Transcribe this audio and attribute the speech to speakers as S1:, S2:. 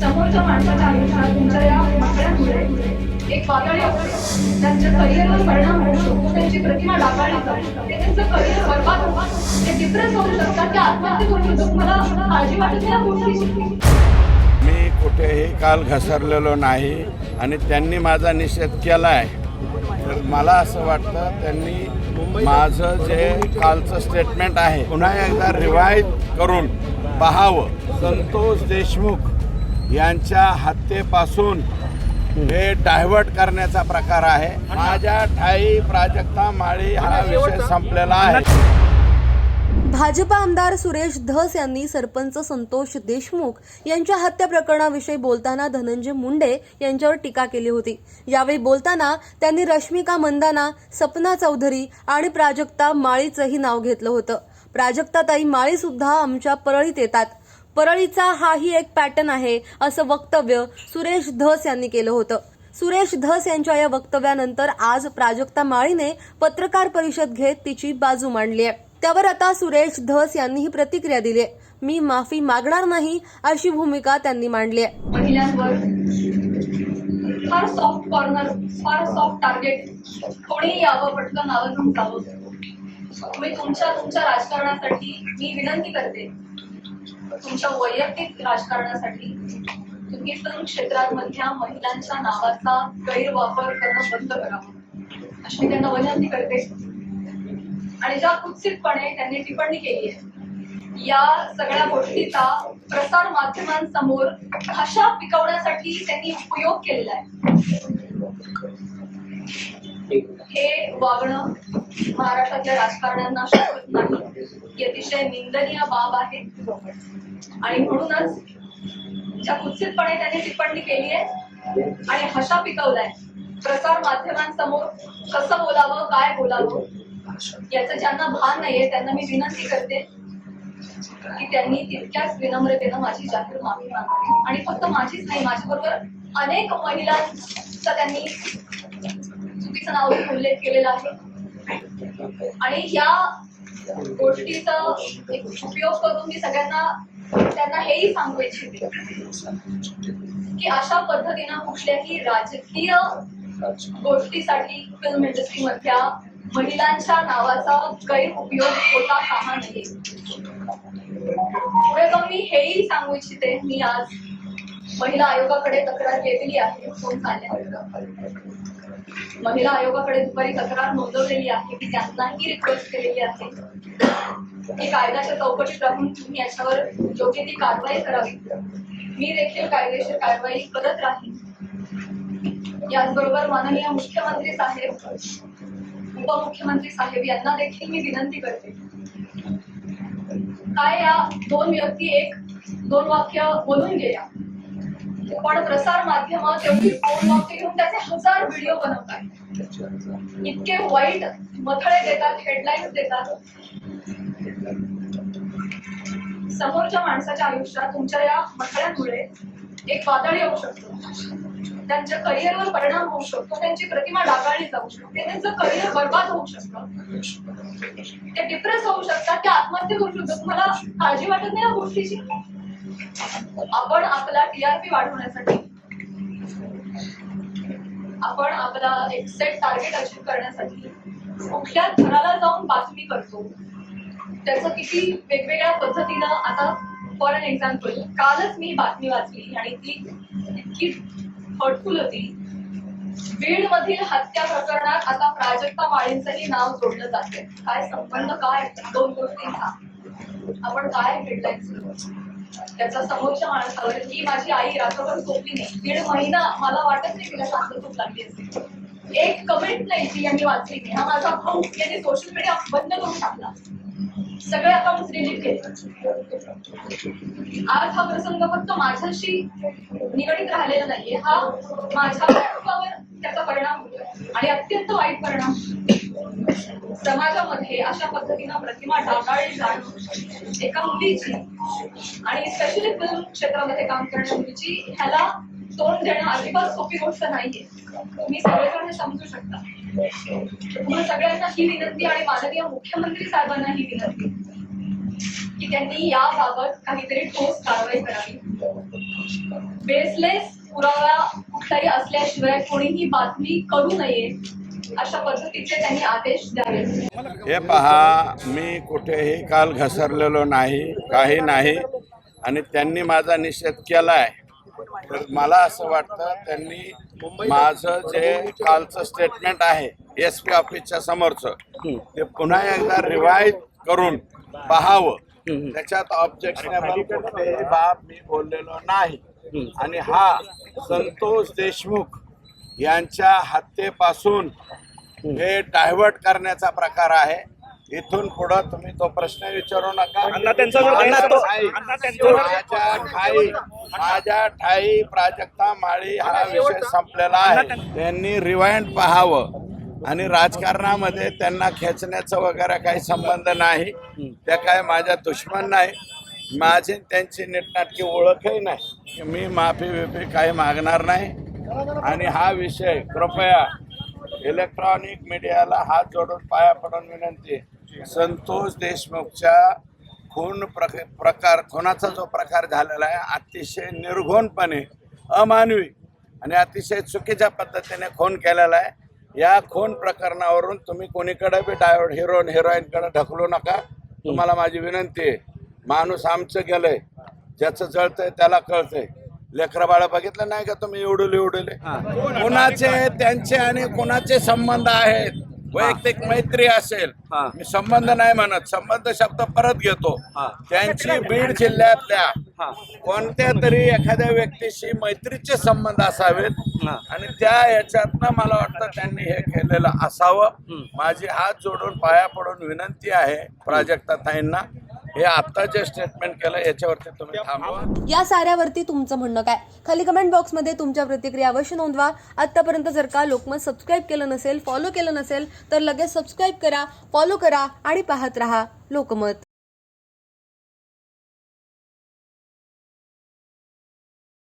S1: समोरच्या माणसाच्या आयुष्यात तुमच्या या एक वादळी त्यांच्या करिअरवर परिणाम होऊ शकतो त्यांची प्रतिमा डागाळली जाऊ त्यांचं करिअर बरबाद होऊ ते डिप्रेस होऊ शकतात ते आत्महत्या करू शकतात. मला काळजी वाटत नाही या गोष्टीची?
S2: मी कुठेही काल घसरलेलो नाही आणि त्यांनी माझा निषेध केला आहे तर मला असं वाटतं त्यांनी माझं जे कालचं स्टेटमेंट आहे पुन्हा एकदा रिवाईज करून पाहावं. संतोष देशमुख. यांच्या हत्येपासून हे डायव्हर्ट करण्याचा प्रकार आहे. माझ्या ठाई प्राजक्ता माळी हा विषय संपलेला आहे.
S3: भाजपा आमदार सुरेश धस यांनी सरपंच संतोष देशमुख यांच्या हत्या प्रकरणाविषयी बोलताना धनंजय मुंडे यांच्यावर टीका केली होती. यावेळी बोलताना त्यांनी रश्मिका मंदाना सपना चौधरी आणि प्राजक्ता माळीचंही नाव घेतलं होतं. प्राजक्ताताई माळी सुद्धा आमच्या परळीत येतात. परळीचा हाही एक पॅटर्न आहे असं वक्तव्य सुरेश धस यांनी केलं होतं. सुरेश धस यांच्या या वक्तव्यानंतर आज प्राजक्ता माळीने पत्रकार परिषद घेत तिची बाजू मांडली आहे. त्यावर आता सुरेश धस यांनी ही प्रतिक्रिया दिली आहे. मी माफी मागणार नाही अशी भूमिका त्यांनी मांडली आहे.
S1: महिलांवर फार सॉफ्ट कॉर्नर फार सॉफ्ट टार्गेट कोणी यावं पटकन नावं तुमच्या तुमच्या राजकारणासाठी मी विनंती करते. तुमच्या वैयक्तिक राजकारणासाठी तुम्ही तरुण क्षेत्रांमधल्या महिलांच्या नावाचा गैरवापर करणं बंद करावं अशी मी त्यांना विनंती करते. आणि ज्या कुत्सितपणे त्यांनी टिप्पणी केली आहे या सगळ्या गोष्टीचा प्रसार माध्यमांसमोर भाषा पिकवण्यासाठी त्यांनी उपयोग केलेला आहे. हे वागणं महाराष्ट्रातल्या राजकारण्यांना शोभत नाही ही अतिशय निंदनीय बाब आहे आणि म्हणूनच ज्या कुत्सितपणे त्यांनी टिप्पणी केली आहे आणि हशा पिकवलाय प्रसार माध्यमांसमोर कसं बोलावं काय बोलावं याचं ज्यांना भान नाहीये त्यांना मी विनंती करते की त्यांनी तितक्याच विनम्रतेनं माझी जाहीर माफी मागावी. आणि फक्त माझीच नाही माझ्याबरोबर अनेक महिलांचा त्यांनी चुकीचं नाव उल्लेख केलेला आहे. आणि या गोष्टीचा एक उपयोग करून मी सगळ्यांना त्यांना हेही सांगू इच्छिते की अशा पद्धतीनं कुठल्याही राजकीय गोष्टीसाठी फिल्म इंडस्ट्रीमधल्या महिलांच्या नावाचा गैरउपयोग होता कामा नये. पुढे जाऊन मी हेही सांगू इच्छिते मी आज महिला आयोगाकडे तक्रार केलेली आहे फोन झाल्यानंतर महिला आयोगाकडे दुपारी तक्रार नोंदवलेली आहे की त्यांनाही रिक्वेस्ट केलेली आहे. की कायद्याच्या चौकटीत राहून तुम्ही याच्यावर योग्य ती कारवाई करावी. मी देखील कायदेशीर कारवाई करत राहीन. याचबरोबर माननीय मुख्यमंत्री साहेब उपमुख्यमंत्री साहेब यांना देखील मी विनंती करते. काय या दोन व्यक्ती एक दोन वाक्य बोलून गेल्या पण प्रसार माध्यम तेवढी दोन घेऊन त्याचे हजार व्हिडिओ बनवतात. इतके वाईट मथळे देतात हेडलाईन्स देतात. समोरच्या माणसाच्या आयुष्यात तुमच्या या मथळ्यांमुळे एक वादळ येऊ शकतो. त्यांच्या करिअरवर परिणाम होऊ शकतो त्यांची प्रतिमा डागाळली जाऊ शकते त्यांचं करिअर बर्बाद होऊ शकतं. ते डिप्रेस होऊ शकतात ते आत्महत्या करू शकतात. तुम्हाला काळजी वाटत नाही या गोष्टीची? आपण आपला टीआरपी वाढवण्यासाठी आपण आपला एक सेट टार्गेट अचीव्ह करण्यासाठी कुठल्या घराला जाऊन बातमी करतो? त्याचं किती वेगवेगळ्या पद्धतीनं आता फॉर अन एक्झाम्पल कालच मी बातमी वाचली आणि ती इतकी हर्टफुल होती. बीड मधील हत्या प्रकरणात आता प्राजक्ता माळींचंही नाव जोडलं जाते काय संबंध काय? दोन गोष्टींचा आपण काय हेडलाईन्स त्याचा समोरच्या माणसावर की माझी आई रात्रभर झोपली नाही. दीड महिना मला वाटत नाही तिला शांत खूप लागली असेल. एक कमेंट नाही ती यांनी वाचली. नाही हा माझा भाऊ यांनी सोशल मीडिया बंद करून टाकला. सगळे अकाउंट डिलीट केले. आज हा प्रसंग फक्त माझ्याशी निगडीत राहिलेला नाहीये. हा माझ्या कुटुंबावर त्याचा परिणाम होतोय. आणि अत्यंत वाईट परिणाम. समाजामध्ये अशा पद्धतीनं प्रतिमा डागाळली जाणं एका मुलीची आणि स्पेशली फिल्म क्षेत्रामध्ये काम करणाऱ्या मुलीची ह्याला तोंड देणं अजिबात सोपी गोष्ट नाहीये. तुम्ही सगळेजण हे समजू शकता. तुम्हाला सगळ्यांना ही विनंती आणि माननीय मुख्यमंत्री साहेबांना ही विनंती की त्यांनी याबाबत काहीतरी ठोस कारवाई करावी. बेसलेस पुरावा कुठलाही असल्याशिवाय कोणीही बातमी करू नये. अशा पद्धतीचे त्यांनी आदेश द्यावे.
S2: हे पहा मी कुठेही काल घसरलेलो नाही काही नाही आणि त्यांनी माझा निषेध केला आहे तर मला असं वाटतं त्यांनी माझं जे कालचं स्टेटमेंट आहे एस पी ऑफिसच्या समोरचं ते पुन्हा एकदा रिवाईज करून पाहावं. त्याच्यात ऑब्जेक्शनेबल कुठलेही बाब मी बोललेलो नाही. आणि हा संतोष देशमुख यांच्या हत्येपासून हे डायव्हर्ट करण्याचा प्रकार आहे. इथून पुढं तुम्ही तो प्रश्न विचारू नका. माझ्या ठाई माझ्या ठाई प्राजक्ता माळी हा विषय संपलेला आहे. त्यांनी रिवाइंड पाहावं. आणि राजकारणामध्ये त्यांना खेचण्याचं वगैरे काही संबंध नाही. त्या काय माझ्या दुश्मन नाही. माझी त्यांची नीटनाटकी ओळखही नाही. मी माफी बिफी काही मागणार नाही. आणि हा विषय कृपया इलेक्ट्रॉनिक मीडियाला हात जोडून पाया पडून विनंती. आहे. संतोष देशमुखच्या खून प्रक प्रकार खुनाचा जो प्रकार झालेला आहे अतिशय निर्घोणपणे अमानवी आणि अतिशय चुकीच्या पद्धतीने खून केलेला आहे. या खून प्रकरणावरून तुम्ही कोणीकडे बी डायव्हर्ट हिरो हिरोईनकडे ढकलू नका. तुम्हाला माझी विनंती आहे. माणूस आमचं गेलंय. ज्याचं जळतंय त्याला कळतंय. लेकरं बाळ बघितलं नाही का तुम्ही उडवले उडवले कुणाचे त्यांचे आणि कुणाचे संबंध आहेत वैयक्तिक मैत्री असेल. मी संबंध नाही म्हणत संबंध शब्द परत घेतो. त्यांची बीड जिल्ह्यातल्या
S4: हा.
S2: कोणत्या तरी एखाद्या व्यक्तीशी मैत्रीचे संबंध असावेत. आणि त्या याच्यातनं मला वाटतं त्यांनी हे केलेलं असावं माझी हात जोडून पाया पडून विनंती आहे प्राजक्ता ताईंना हे आता जे स्टेटमेंट केलं याच्यावरती तुम्ही थांबवा.
S3: या साऱ्यावरती तुमचं म्हणणं काय? खाली कमेंट बॉक्समध्ये तुमच्या प्रतिक्रिया अवश्य नोंदवा. आत्तापर्यंत जर का लोकमत सबस्क्राईब केलं नसेल फॉलो केलं नसेल तर लगेच सबस्क्राईब करा फॉलो करा आणि पाहत रहा लोकमत.